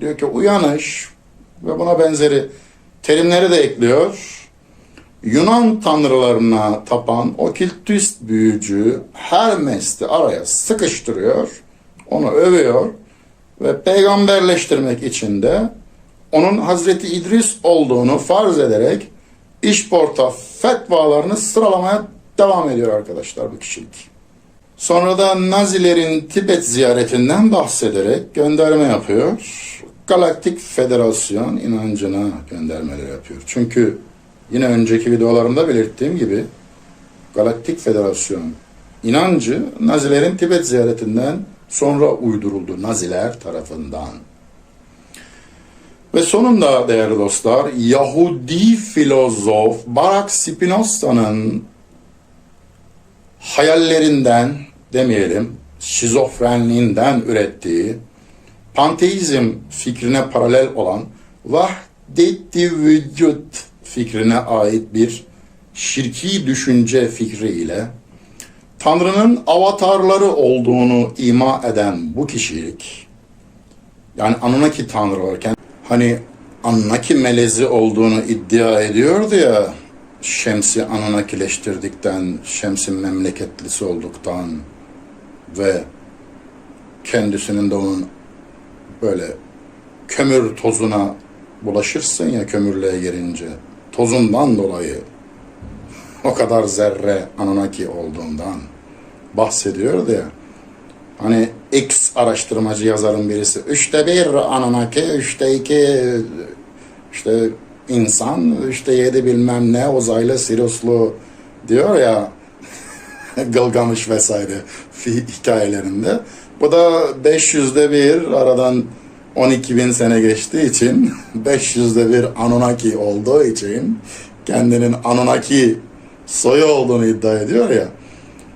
diyor ki uyanış ve buna benzeri terimleri de ekliyor. Yunan tanrılarına tapan okültist büyücü Hermes'i araya sıkıştırıyor, onu övüyor ve peygamberleştirmek için de onun Hazreti İdris olduğunu farz ederek işporta fetvalarını sıralamaya devam ediyor arkadaşlar bu kişilik. Sonra da Nazilerin Tibet ziyaretinden bahsederek gönderme yapıyor. Galaktik Federasyon inancına göndermeler yapıyor. Çünkü yine önceki videolarımda belirttiğim gibi Galaktik Federasyon inancı Nazilerin Tibet ziyaretinden sonra uyduruldu Naziler tarafından. Ve sonunda değerli dostlar Yahudi filozof Barak Spinoza'nın hayallerinden demeyelim şizofrenliğinden ürettiği panteizm fikrine paralel olan vahdet-i vücut fikrine ait bir şirki düşünce fikriyle Tanrı'nın avatarları olduğunu ima eden bu kişilik yani Anunnaki Tanrı varken hani Anunnaki melezi olduğunu iddia ediyordu ya Şems'i Anunnakileştirdikten, Şems'in memleketlisi olduktan ve kendisinin de onun böyle kömür tozuna bulaşırsın ya kömürlüğe girince tozundan dolayı o kadar zerre Anunnaki olduğundan bahsediyordu ya. Hani X araştırmacı yazarın birisi üçte bir Anunnaki, üçte iki işte insan, üçte yedi bilmem ne uzaylı Siriuslu diyor ya Gılgamış vesaire hikayelerinde. Bu da 500'de bir aradan 12 bin sene geçtiği için 500'de bir Anunnaki olduğu için kendinin Anunnaki soyu olduğunu iddia ediyor ya.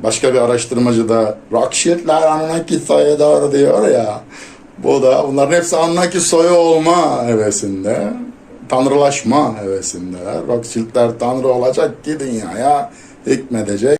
Başka bir araştırmacı da Rothschild'ler Anunnaki soyu doğru diyor ya. Bu da bunların hepsi Anunnaki soyu olma hevesinde. Tanrılaşma hevesindeler. Rothschild'ler tanrı olacak ki dünyaya hükmedecek.